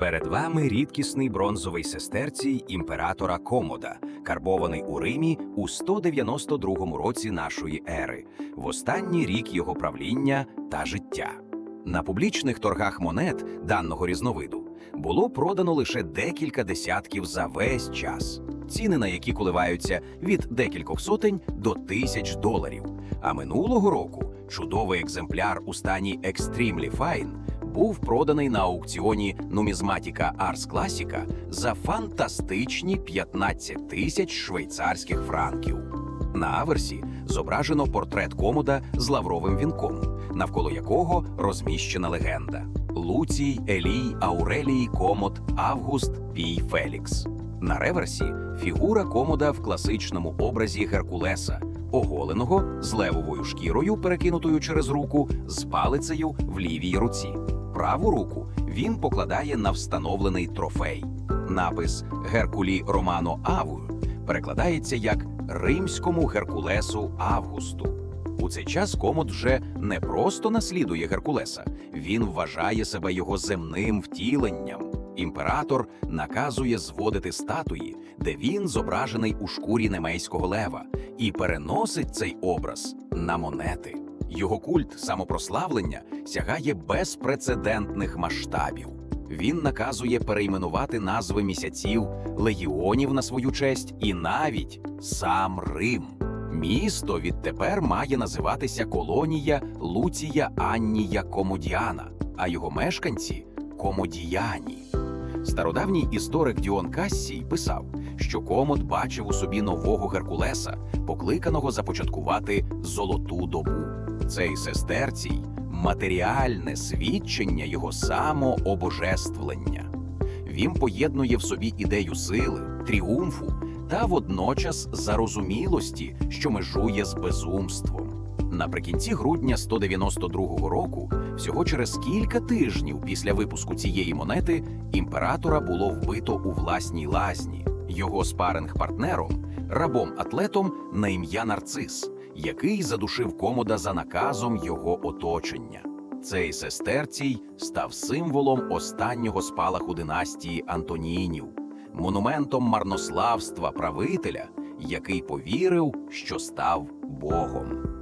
Перед вами рідкісний бронзовий сестерцій імператора Комода, карбований у Римі у 192 році нашої ери, в останній рік його правління та життя. На публічних торгах монет даного різновиду було продано лише декілька десятків за весь час, ціни на які коливаються від декількох сотень до тисяч доларів. А минулого року чудовий екземпляр у стані Extremely Fine був проданий на аукціоні нумізматіка Ars Classica за фантастичні 15 тисяч швейцарських франків. На аверсі зображено портрет комода з лавровим вінком, навколо якого розміщена легенда: Луцій, Елій, Аурелій, Комод, Август, Пій Фелікс. На реверсі фігура комода в класичному образі Геркулеса, оголеного з левовою шкірою, перекинутою через руку, з палицею в лівій руці. Праву руку він покладає на встановлений трофей. Напис Геркулі Романо Авую перекладається як Римському Геркулесу Августу. У цей час комод вже не просто наслідує Геркулеса, він вважає себе його земним втіленням. Імператор наказує зводити статуї, де він зображений у шкурі немейського лева, і переносить цей образ на монети. Його культ самопрославлення сягає безпрецедентних масштабів. Він наказує перейменувати назви місяців, легіонів на свою честь і навіть сам Рим. Місто відтепер має називатися колонія Луція Аннія Комодіана, а його мешканці комодіяні. Стародавній історик Діон Кассій писав, що Комод бачив у собі нового Геркулеса, покликаного започаткувати золоту добу. Цей сестерцій матеріальне свідчення його самообожествлення. Він поєднує в собі ідею сили, тріумфу та водночас зарозумілості, що межує з безумством. Наприкінці грудня 192 року, всього через кілька тижнів після випуску цієї монети, імператора було вбито у власній лазні, його спаринг-партнером, рабом-атлетом на ім'я Нарцис, який задушив комода за наказом його оточення. Цей сестерцій став символом останнього спалаху династії Антонінів, монументом марнославства правителя, який повірив, що став Богом.